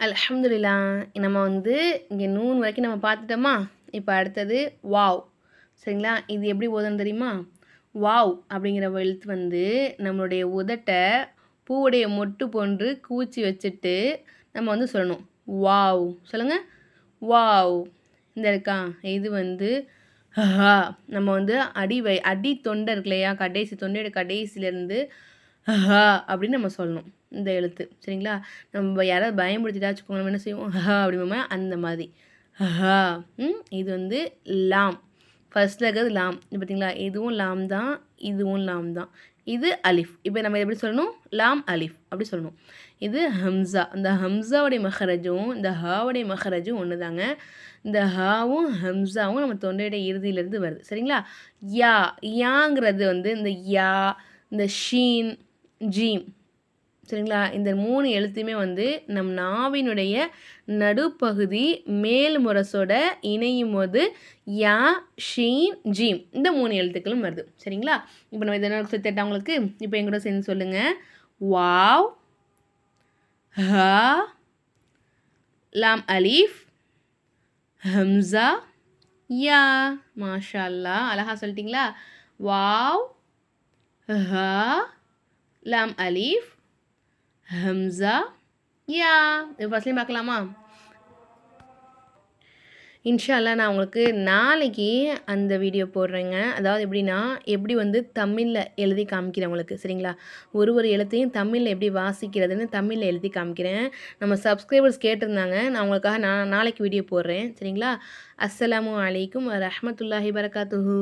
அலமதுல்லா நம்ம வந்து இங்கே நூன் வரைக்கும் நம்ம பார்த்துட்டோமா? இப்போ அடுத்தது வாவ். சரிங்களா? இது எப்படி ஓதணும் தெரியுமா? வாவ் அப்படிங்கிற எழுத்து வந்து நம்மளுடைய உதட்டை பூவுடைய மொட்டு போன்று கூச்சி வச்சுட்டு நம்ம வந்து சொல்லணும். வாவ். சொல்லுங்கள் வாவ். இந்த இருக்கா? இது வந்து நம்ம வந்து அடி வை அடி தொண்டை இருக்கு இல்லையா? கடைசி தொண்டையோட கடைசியிலேருந்து ஹா அப்படின்னு நம்ம சொல்லணும். இந்த எழுத்து. சரிங்களா? நம்ம யாராவது பயமுடுத்திட்டா வச்சுக்கோங்க நம்ம என்ன செய்வோம்? ஹா அப்படிமா அந்த மாதிரி. ஹா இது வந்து லாம். ஃபர்ஸ்ட் இருக்கிறது லாம். இது பார்த்தீங்களா? இதுவும் லாம் தான் இதுவும் லாம் தான். இது அலிஃப். இப்போ நம்ம எப்படி சொல்லணும்? லாம் அலிஃப் அப்படி சொல்லணும். இது ஹம்சா. இந்த ஹம்சாவுடைய மஹரஜும் இந்த ஹாவுடைய மஹரஜும் ஒன்று தாங்க. இந்த ஹாவும் ஹம்சாவும் நம்ம தொண்டையுடைய இறுதியிலேருந்து வருது. சரிங்களா? யா யாங்கிறது வந்து இந்த யா இந்த ஷீன் ஜீம். சரிங்களா? இந்த மூணு எழுத்துமே வந்து நம் நாவினுடைய நடுப்பகுதி மேல் முரசோட இணையும் போது யா ஷீன் ஜீம். இந்த மூணு எழுத்துக்களும் வருது. சரிங்களா? இப்போ நம்ம இதெல்லாம் சுத்தட்டா உங்களுக்கு? இப்போ எங்கூட சேர்ந்து சொல்லுங்கள் வாவ் ஹா லாம் அலீஃப் ஹம்சா யா. மாஷா அல்லா அழகா சொல்லிட்டீங்களா? வாவ் ஹா லாம் அலீஃப் ஹம்சா யா இது ஃபஸ்ட்லேயும் பார்க்கலாமா? இன்ஷால்லா நான் உங்களுக்கு நாளைக்கு அந்த வீடியோ போடுறேங்க. அதாவது எப்படின்னா எப்படி வந்து தமிழில் எழுதி காமிக்கிறேன் உங்களுக்கு சரிங்களா? ஒரு ஒரு எழுத்தையும் தமிழில் எப்படி வாசிக்கிறதுன்னு தமிழில் எழுதி காமிக்கிறேன். நம்ம சப்ஸ்கிரைபர்ஸ் கேட்டிருந்தாங்க நான் உங்களுக்காக நான் நாளைக்கு வீடியோ போடுறேன் சரிங்களா? அஸ்லாம் அலைக்கும் ரஹமத்துல்லாஹி வரகாத்துஹூ